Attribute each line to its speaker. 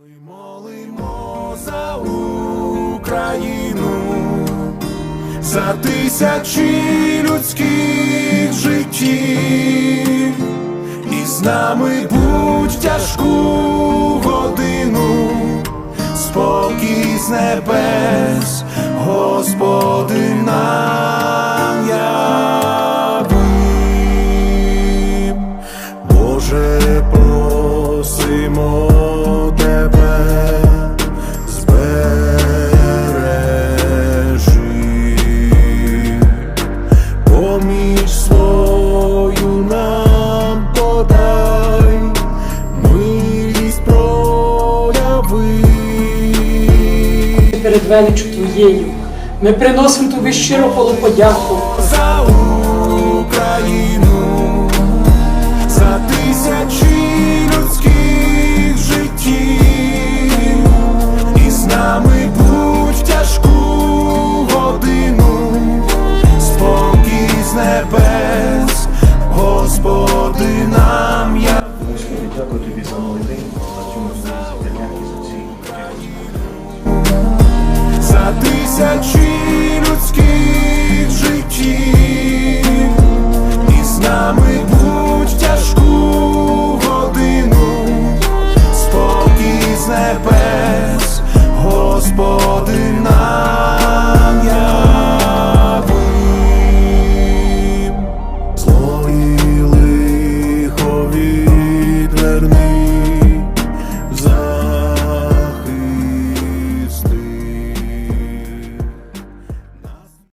Speaker 1: Ми молимо за Україну, за тисячі людських життів, і з нами будь тяжку годину, спокій з небес, Господи нам яви. Боже, просимо перед величчю Твоєю. Ми приносимо тобі щиро полуподяку.
Speaker 2: тисячі людських життів, і з нами будь тяжку годину, спокій з небес, Господи наш.